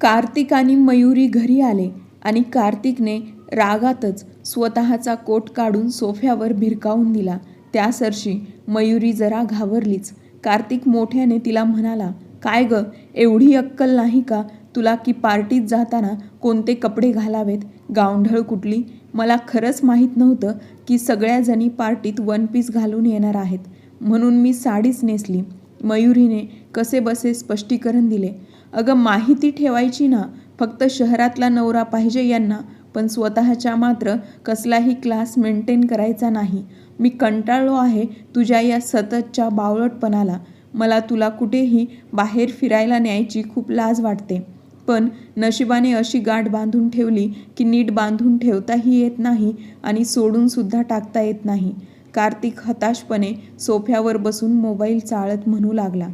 कार्तिक आणि मयुरी घरी आले आणि कार्तिकने रागातच स्वतःचा कोट काढून सोफ्यावर भिरकावून दिला. त्या सरशी मयुरी जरा घाबरलीच. कार्तिक मोठ्याने तिला म्हणाला काय ग एवढी अक्कल नाही का? तुला की पार्टीत जाताना कोणते कपडे घालावेत? गावंढळ कुठली? मला खरंच माहीत नव्हतं की सगळ्या जणी पार्टीत वन पीस घालून येणार आहेत. म्हणून मी साडीच नेसली. मयुरीने कसे बसे स्पष्टीकरण दिले. अगं माहिती ठेवायची ना. फक्त शहरातला नवरा पाहिजे यांना पण स्वतःच्या मात्र कसलाही क्लास मेंटेन करायचा नाही. मी कंटाळलो आहे तुझ्या या सततच्या बावळटपणाला. मला तुला कुठेही बाहेर फिरायला न्यायची खूप लाज वाटते. पण नशिबाने अशी गाठ बांधून ठेवली की नीट बांधून ठेवताही येत नाही आणि सोडूनसुद्धा टाकता येत नाही. कार्तिक हताशपणे सोफ्यावर बसून मोबाईल चाळत म्हणू लागला.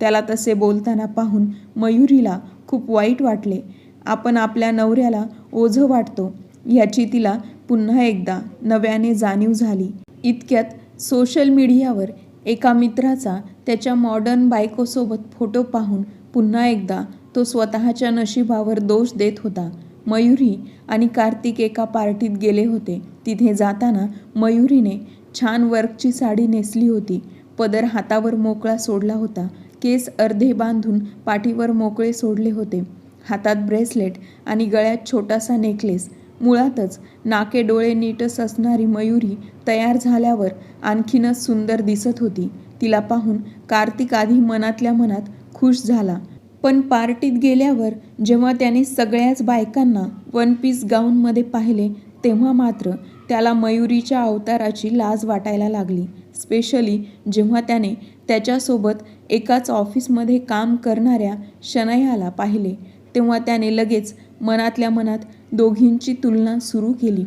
त्याला तसे बोलताना पाहून मयुरीला खूप वाईट वाटले. आपण आपल्या नवऱ्याला ओझं वाटतो. याची तिला पुन्हा एकदा नव्याने जाणीव झाली. इतक्यात सोशल मीडियावर एका मित्राचा त्याच्या मॉडर्न बायकोसोबत फोटो पाहून पुन्हा एकदा तो स्वतःच्या नशिबावर दोष देत होता. मयुरी आणि कार्तिक एका पार्टीत गेले होते. तिथे जाताना मयुरीने छान वर्कची साडी नेसली होती. पदर हातावर मोकळा सोडला होता. केस अर्धे बांधून पाठीवर मोकळे सोडले होते. हातात ब्रेसलेट आणि गळ्यात छोटासा नेकलेस. मुळातच नाके डोळे नीटच असणारी मयुरी तयार झाल्यावर आणखीनच सुंदर दिसत होती. तिला पाहून कार्तिक आधी मनातल्या मनात खुश झाला. पण पार्टीत गेल्यावर जेव्हा त्याने सगळ्याच बायकांना वन पीस गाऊनमध्ये पाहिले तेव्हा मात्र त्याला मयुरीच्या अवताराची लाज वाटायला लागली. स्पेशली जेव्हा त्याने त्याच्यासोबत एकाच ऑफिसमध्ये काम करणाऱ्या शनयाला पाहिले तेव्हा त्याने लगेच मनातल्या मनात दोघींची तुलना सुरू केली.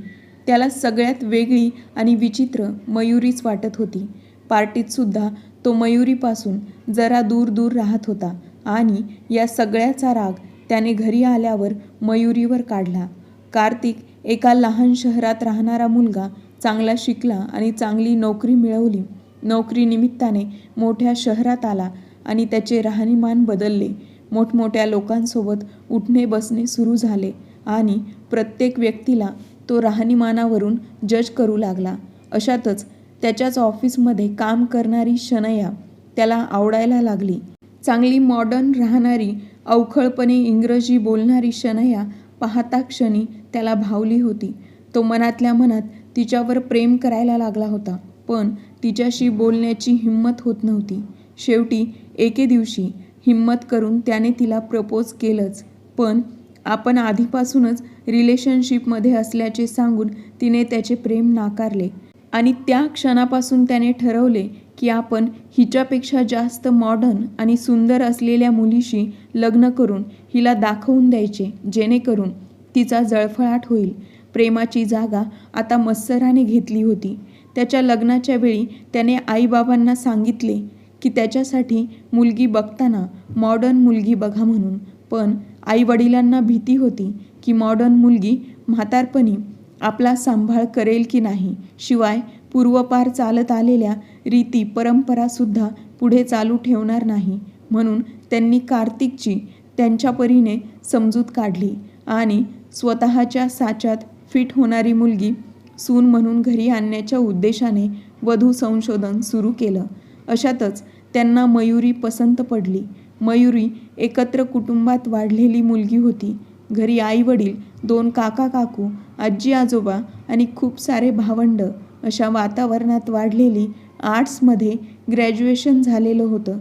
त्याला सगळ्यात वेगळी आणि विचित्र मयुरीच वाटत होती. पार्टीतसुद्धा तो मयुरीपासून जरा दूर दूर राहत होता आणि या सगळ्याचा राग त्याने घरी आल्यावर मयुरीवर काढला. कार्तिक एका लहान शहरात राहणारा मुलगा चांगला शिकला आणि चांगली नोकरी मिळवली. नोकरीनिमित्ताने मोठ्या शहरात आला आणि त्याचे राहणीमान बदलले. मोठमोठ्या लोकांसोबत उठणे बसणे सुरू झाले आणि प्रत्येक व्यक्तीला तो राहणीमानावरून जज करू लागला. अशातच त्याच्याच ऑफिसमध्ये काम करणारी शनया त्याला आवडायला लागली. चांगली मॉडर्न राहणारी अवखळपणे इंग्रजी बोलणारी शनया पाहता क्षणी त्याला भावली होती. तो मनातल्या मनात तिच्यावर प्रेम करायला लागला होता पण तिच्याशी बोलण्याची हिंमत होत नव्हती. शेवटी एके दिवशी हिंमत करून त्याने तिला प्रपोज केलंच पण आपण आधीपासूनच रिलेशनशिपमध्ये असल्याचे सांगून तिने त्याचे प्रेम नाकारले आणि त्या क्षणापासून त्याने ठरवले की आपण हिच्यापेक्षा जास्त मॉडर्न आणि सुंदर असलेल्या मुलीशी लग्न करून हिला दाखवून द्यायचे जेणेकरून तिचा जळफळाट होईल. प्रेमाची जागा आता मत्सराने घेतली होती. त्याच्या लग्नाच्या वेळी त्याने आईबाबांना सांगितले की त्याच्यासाठी मुलगी बघताना मॉडर्न मुलगी बघा म्हणून. पण आईवडिलांना भीती होती की मॉडर्न मुलगी म्हातारपणी आपला सांभाळ करेल की नाही. शिवाय पूर्वपार चालत आलेल्या रीती परंपरासुद्धा पुढे चालू ठेवणार नाही. म्हणून त्यांनी कार्तिकची त्यांच्या परीने समजूत काढली आणि स्वतःच्या साच्यात फिट होणारी मुलगी सून म्हणून घरी आणण्याच्या उद्देशाने वधू संशोधन सुरू केलं. अशातच त्यांना मयुरी पसंत पडली. मयुरी एकत्र कुटुंबात वाढलेली मुलगी होती. घरी आईवडील दोन काका काकू आजी आजोबा आणि खूप सारे भावंड अशा वातावरणात वाढलेली आर्ट्समध्ये ग्रॅज्युएशन झालेलं होतं.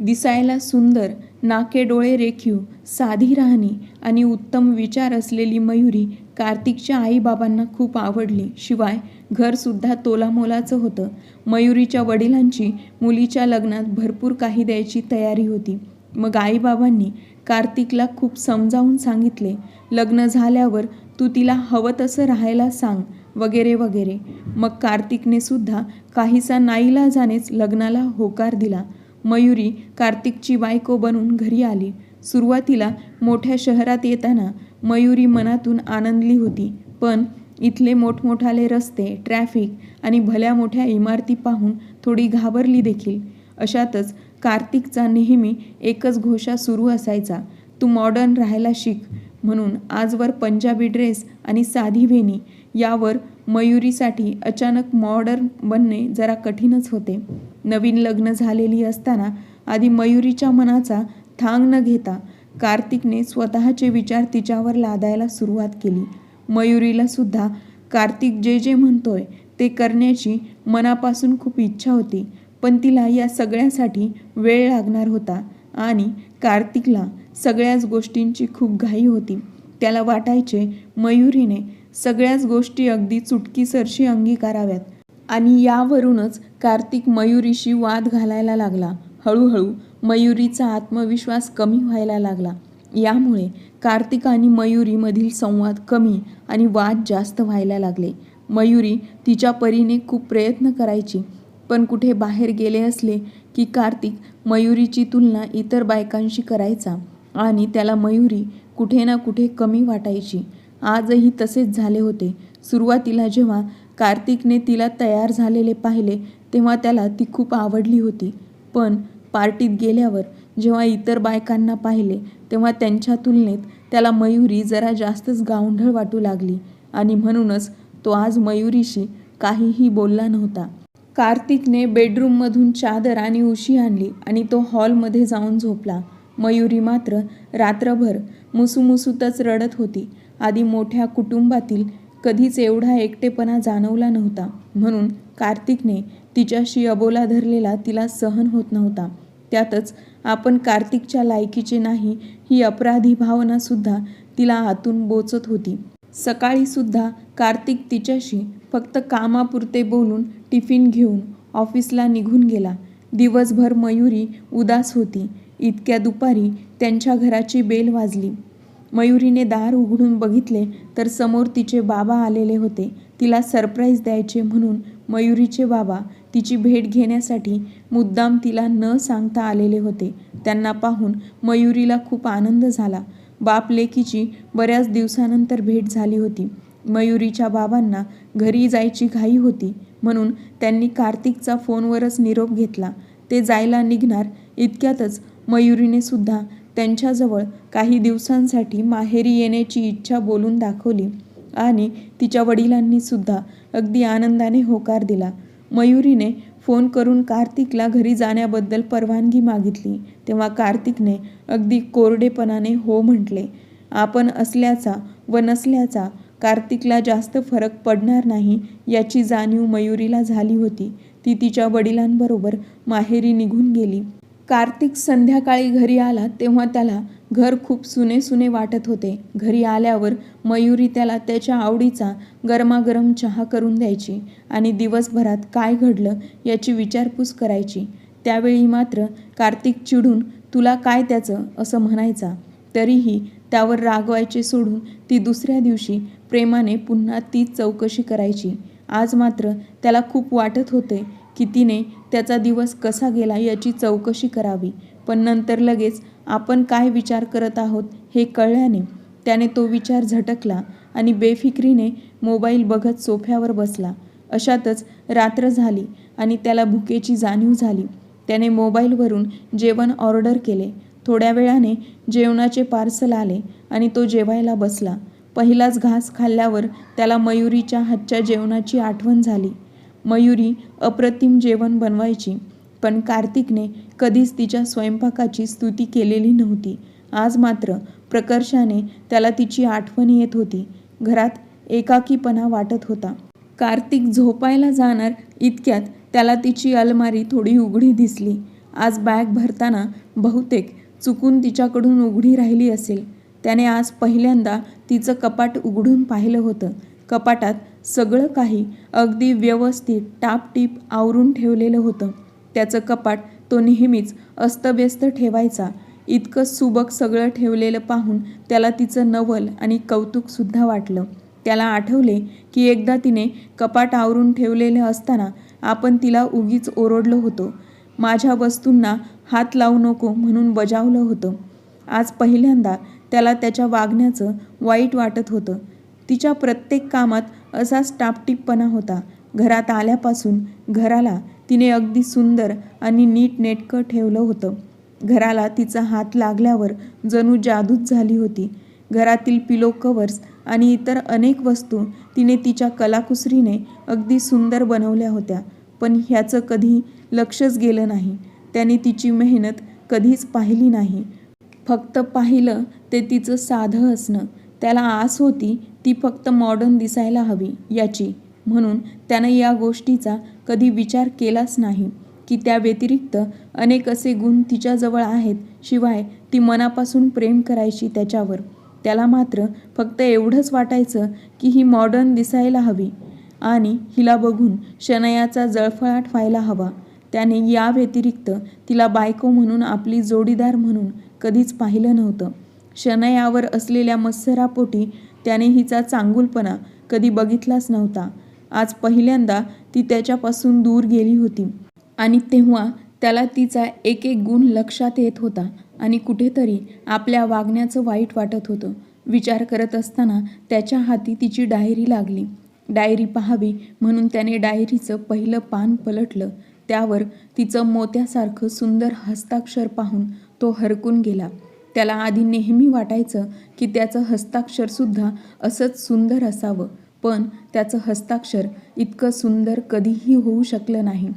दिसायला सुंदर नाके डोळे रेखीव साधी राहणी आणि उत्तम विचार असलेली मयुरी कार्तिकच्या आईबाबांना खूप आवडली. शिवाय घरसुद्धा तोलामोलाचं होतं. मयुरीच्या वडिलांची मुलीच्या लग्नात भरपूर काही द्यायची तयारी होती. मग आईबाबांनी कार्तिकला खूप समजावून सांगितले लग्न झाल्यावर तू तिला हवं तसं राहायला सांग. वगैरे वगैरे. मग कार्तिकने सुद्धा काहीसा नाईलाजानेच लग्नाला होकार दिला. मयुरी कार्तिकची बायको बनून घरी आली. सुरुवातीला मोठ्या शहरात येताना मयुरी मनातून आनंदली होती. पण इथले मोठमोठाले रस्ते ट्रॅफिक आणि भल्या मोठ्या इमारती पाहून थोडी घाबरली देखील. अशातच कार्तिकचा नेहमी एकच घोषा सुरू असायचा. तू मॉडर्न राहायला शिक म्हणून आजवर पंजाबी ड्रेस आणि साधी वेणी यावर मयुरीसाठी अचानक मॉडर्न बनणे जरा कठीणच होते. नवीन लग्न झालेली असताना आधी मयुरीच्या मनाचा थांग न घेता कार्तिकने स्वतःचे विचार तिच्यावर लादायला सुरुवात केली. मयुरीला सुद्धा कार्तिक जे जे म्हणतोय ते करण्याची मनापासून खूप इच्छा होती पण तिला या सगळ्यासाठी वेळ लागणार होता आणि कार्तिकला सगळ्याच गोष्टींची खूप घाई होती. त्याला वाटायचे मयुरीने सगळ्याच गोष्टी अगदी चुटकीसरशी अंगीकाराव्यात. आणि यावरूनच कार्तिक मयुरीशी वाद घालायला लागला. हळूहळू मयुरीचा आत्मविश्वास कमी व्हायला लागला. यामुळे कार्तिक आणि मयुरीमधील संवाद कमी आणि वाद जास्त व्हायला लागले. मयुरी तिच्या परीने खूप प्रयत्न करायची पण कुठे बाहेर गेले असले की कार्तिक मयुरीची तुलना इतर बायकांशी करायचा आणि त्याला मयुरी कुठे ना कुठे कमी वाटायची. आजही तसेच झाले होते. सुरुवातीला जेव्हा कार्तिकने तिला तयार झालेले पाहिले तेव्हा त्याला ती खूप आवडली होती. पण पार्टीत गेल्यावर जेव्हा इतर बायकांना पाहिले तेव्हा त्यांच्या तुलनेत त्याला मयुरी जरा जास्तच गावंढळ वाटू लागली आणि म्हणूनच तो आज मयुरीशी काहीही बोलला नव्हता. कार्तिकने बेडरूममधून चादर आणि उशी आणली आणि तो हॉलमध्ये जाऊन झोपला. मयुरी मात्र रात्रभर मुसूमुसूतच रडत होती. आधी मोठ्या कुटुंबातील कधीच एवढा एकटेपणा जाणवला नव्हता. म्हणून कार्तिकने तिच्याशी अबोला धरलेला तिला सहन होत नव्हता. त्यातच आपण कार्तिकच्या लायकीचे नाही ही अपराधी भावनासुद्धा तिला आतून बोचत होती. सकाळीसुद्धा कार्तिक तिच्याशी फक्त कामापुरते बोलून टिफिन घेऊन ऑफिसला निघून गेला. दिवसभर मयुरी उदास होती. इतक्या दुपारी त्यांच्या घराची बेल वाजली. मयुरीने दार उघडून बघितले तर समोर तिचे बाबा आलेले होते. तिला सरप्राईज द्यायचे म्हणून मयुरीचे बाबा तिची भेट घेण्यासाठी मुद्दाम तिला न सांगता आलेले होते. त्यांना पाहून मयुरीला खूप आनंद झाला. बाप लेकीची बऱ्याच दिवसानंतर भेट झाली होती. मयुरीच्या बाबांना घरी जायची घाई होती म्हणून त्यांनी कार्तिकचा फोनवरच निरोप घेतला. ते जायला निघणार इतक्यातच मयुरीने सुद्धा त्यांच्याजवळ काही दिवसांसाठी माहेरी येण्याची इच्छा बोलून दाखवली आणि तिच्या वडिलांनी सुद्धा अगदी आनंदाने होकार दिला. मयुरीने फोन करून कार्तिकला घरी जाण्याबद्दल परवानगी मागितली तेव्हा कार्तिकने अगदी कोरडेपणाने हो म्हटले आपण असल्याचा व नसल्याचा कार्तिकला जास्त फरक पडणार नाही याची जाणीव मयुरीला झाली होती. ती तिच्या वडिलांबरोबर माहेरी निघून गेली. कार्तिक संध्याकाळी घरी आला तेव्हा त्याला घर खूप सुने सुने वाटत होते. घरी आल्यावर मयुरी त्याला त्याच्या आवडीचा गरमागरम चहा करून द्यायची आणि दिवसभरात काय घडलं याची विचारपूस करायची. त्यावेळी मात्र कार्तिक चिडून तुला काय त्याचं असं म्हणायचा. तरीही त्यावर रागवायचे सोडून ती दुसऱ्या दिवशी प्रेमाने पुन्हा तीच चौकशी करायची. आज मात्र त्याला खूप वाटत होते की तिने त्याचा दिवस कसा गेला याची चौकशी करावी. पण नंतर लगेच आपण काय विचार करत आहोत हे कळल्याने त्याने तो विचार झटकला आणि बेफिक्रीने मोबाईल बघत सोफ्यावर बसला. अशातच रात्र झाली आणि त्याला भुकेची जाणीव झाली. त्याने मोबाईलवरून जेवण ऑर्डर केले. थोड्या वेळाने जेवणाचे पार्सल आले आणि तो जेवायला बसला. पहिलाच घास खाल्ल्यावर त्याला मयुरीच्या हातच्या जेवणाची आठवण झाली. मयुरी अप्रतिम जेवण बनवायची. पण कार्तिकने कधीच तिच्या स्वयंपाकाची स्तुती केलेली नव्हती. आज मात्र प्रकर्षाने त्याला तिची आठवण येत होती. घरात एकाकीपणा वाटत होता. कार्तिक झोपायला जाणार इतक्यात त्याला तिची अलमारी थोडी उघडी दिसली. आज बॅग भरताना बहुतेक चुकून तिच्याकडून उघडी राहिली असेल. त्याने आज पहिल्यांदा तिचं कपाट उघडून पाहिलं होतं. कपाटात सगळं काही अगदी व्यवस्थित टापटीप आवरून ठेवलेलं होतं. त्याचं कपाट तो नेहमीच अस्तव्यस्त ठेवायचा. इतकं सुबक सगळं ठेवलेलं पाहून त्याला तिचं नवल आणि कौतुकसुद्धा वाटलं. त्याला आठवले की एकदा तिने कपाट आवरून ठेवलेलं असताना आपण तिला उगीच ओरडलो होतो. माझ्या वस्तूंना हात लावू नको म्हणून बजावलं होतं. आज पहिल्यांदा त्याला त्याच्या वागण्याचं वाईट वाटत होतं. तिच्या प्रत्येक कामात असाच टापटीपणा होता. घरात आल्यापासून घराला तिने अगदी सुंदर आणि नीटनेटकं ठेवलं होतं. घराला तिचा हात लागल्यावर जणू जादूच झाली होती. घरातील पिलो कवर्स आणि इतर अनेक वस्तू तिने तिच्या कलाकुसरीने अगदी सुंदर बनवल्या होत्या. पण ह्याचं कधी लक्षच गेलं नाही. त्याने तिची मेहनत कधीच पाहिली नाही. फक्त पाहिलं ते तिचं साधं असणं. त्याला आस होती ती फक्त मॉडर्न दिसायला हवी याची. म्हणून त्यानं या गोष्टीचा कधी विचार केलाच नाही की त्या व्यतिरिक्त अनेक असे गुण तिच्याजवळ आहेत शिवाय ती मनापासून प्रेम करायची त्याच्यावर. त्याला मात्र फक्त एवढंच वाटायचं की ही मॉडर्न दिसायला हवी. आणि हिला बघून शनयाचा जळफळाट व्हायला हवा. त्याने या व्यतिरिक्त तिला बायको म्हणून आपली जोडीदार म्हणून कधीच पाहिलं नव्हतं. शनयावर असलेल्या मत्सरापोटी त्याने हिचा चांगुलपणा कधी बघितलाच नव्हता. आज पहिल्यांदा ती त्याच्यापासून दूर गेली होती आणि तेव्हा त्याला तिचा एक एक गुण लक्षात येत होता आणि कुठेतरी आपल्या वागण्याचं वाईट वाटत होतं. विचार करत असताना त्याच्या हाती तिची डायरी लागली. डायरी पाहावी म्हणून त्याने डायरीचं पहिलं पान पलटलं. त्यावर तिचं मोत्यासारखं सुंदर हस्ताक्षर पाहून तो हरकून गेला. त्याला आधी नेहमी वाटायचं की त्याचं हस्ताक्षरसुद्धा असंच सुंदर असावं. पण त्याचं हस्ताक्षर इतकं सुंदर कधीही होऊ शकलं नाही.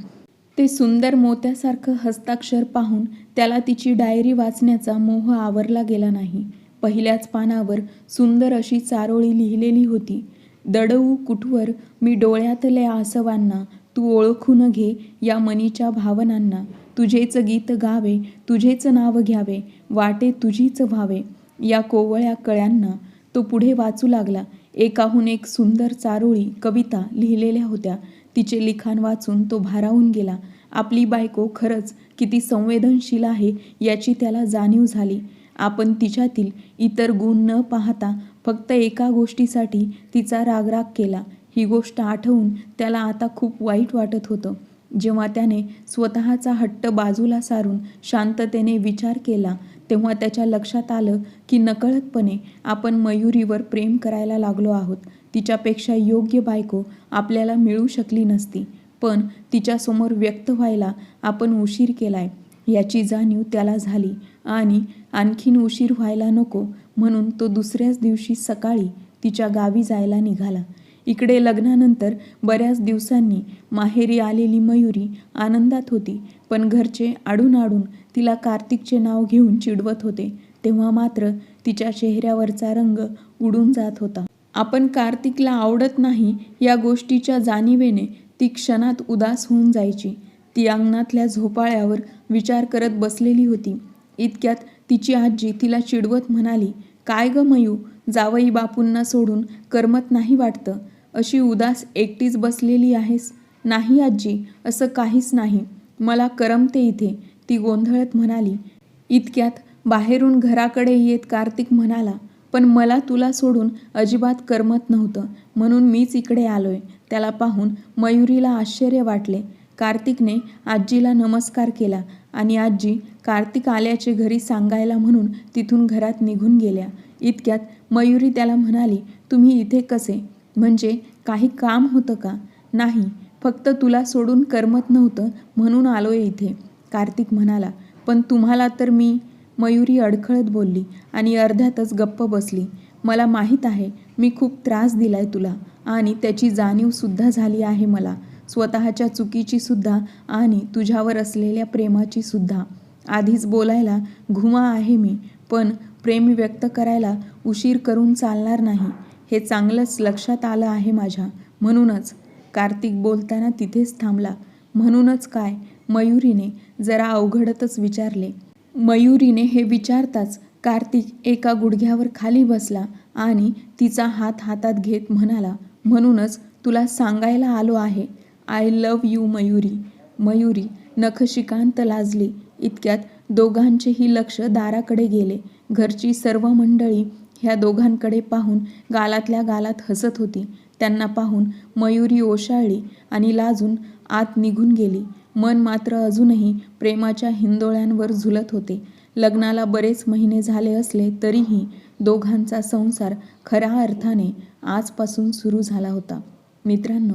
ते सुंदर मोत्यासारखं हस्ताक्षर पाहून त्याला तिची डायरी वाचण्याचा मोह आवरला गेला नाही. पहिल्याच पानावर सुंदर अशी चारोळी लिहिलेली होती. दडवू कुठवर मी डोळ्यातल्या आसवांना तू ओळखून घे या मनीच्या भावनांना. तुझेच गीत गावे तुझेच नाव घ्यावे वाटे तुझीच व्हावे. या कोवळ्या कळ्यांना तो पुढे वाचू लागला. एकाहून एक सुंदर चारोळी कविता लिहिलेल्या होत्या. तिचे लिखाण वाचून तो भारावून गेला. आपली बायको खरंच किती संवेदनशील आहे याची त्याला जाणीव झाली. आपण तिच्यातील इतर गुण न पाहता फक्त एका गोष्टीसाठी तिचा रागराग केला. ही गोष्ट आठवून त्याला आता खूप वाईट वाटत होतं. जेव्हा त्याने स्वतःचा हट्ट बाजूला सारून शांततेने विचार केला तेव्हा त्याच्या लक्षात आलं की नकळतपणे आपण मयुरीवर प्रेम करायला लागलो आहोत. तिच्यापेक्षा योग्य बायको आपल्याला मिळू शकली नसती पण तिच्यासमोर व्यक्त व्हायला आपण उशीर केलाय. याची जाणीव त्याला झाली आणि आणखीन उशीर व्हायला नको म्हणून तो दुसऱ्याच दिवशी सकाळी तिच्या गावी जायला निघाला. इकडे लग्नानंतर बऱ्याच दिवसांनी माहेरी आलेली मयुरी आनंदात होती पण घरचे आडून आडून तिला कार्तिकचे नाव घेऊन चिडवत होते तेव्हा मात्र तिच्या चेहऱ्यावरचा रंग उडून जात होता. आपण कार्तिकला आवडत नाही या गोष्टीच्या जाणीवेने ती क्षणात उदास होऊन जायची. ती अंगणातल्या झोपाळ्यावर विचार करत बसलेली होती. इतक्यात तिची आजी तिला चिडवत म्हणाली काय ग मयू जावई बापूंना सोडून करमत नाही वाटतं. अशी उदास एकटीच बसलेली आहेस? नाही आजी असं काहीच नाही. मला करमते इथे ती गोंधळत म्हणाली. इतक्यात बाहेरून घराकडे येत कार्तिक म्हणाला पण मला तुला सोडून अजिबात करमत नव्हतं म्हणून मीच इकडे आलोय. त्याला पाहून मयुरीला आश्चर्य वाटले. कार्तिकने आजीला नमस्कार केला आणि आजी कार्तिक आल्याचे घरी सांगायला म्हणून तिथून घरात निघून गेल्या. इतक्यात मयुरी त्याला म्हणाली तुम्ही इथे कसे? म्हणजे काही काम होतं का? नाही फक्त तुला सोडून करमत नव्हतं म्हणून आलोय इथे. कार्तिक म्हणाला पण तुम्हाला तर मी मयुरी अडखळत बोलली आणि अर्ध्यातच गप्प बसली. मला माहीत आहे मी खूप त्रास दिलाय तुला आणि त्याची जाणीवसुद्धा झाली आहे मला स्वतःच्या चुकीचीसुद्धा आणि तुझ्यावर असलेल्या प्रेमाचीसुद्धा आधीच बोलायला घुमा आहे मी पण प्रेम व्यक्त करायला उशीर करून चालणार नाही. हे चांगलंच लक्षात आलं आहे माझ्या. म्हणूनच कार्तिक बोलताना तिथेच थांबला. म्हणूनच काय? मयुरीने जरा अवघडतच विचारले. मयुरीने हे विचारताच कार्तिक एका गुडघ्यावर खाली बसला आणि तिचा हात हातात घेत म्हणाला म्हणूनच तुला सांगायला आलो आहे. I love you Mayuri. Mayuri नखशिकांत लाजली. इतक्यात दोघांचेही लक्ष दाराकडे गेले. घरची सर्व मंडळी ह्या दोघांकडे पाहून गालातल्या गालात हसत होती. त्यांना पाहून मयुरी ओशाळली आणि लाजून आत निघून गेली. मन मात्र अजूनही प्रेमाच्या हिंदोळ्यांवर झुलत होते. लग्नाला बरेच महिने झाले असले तरीही दोघांचा संसार खऱ्या अर्थाने आजपासून सुरू झाला होता. मित्रांनो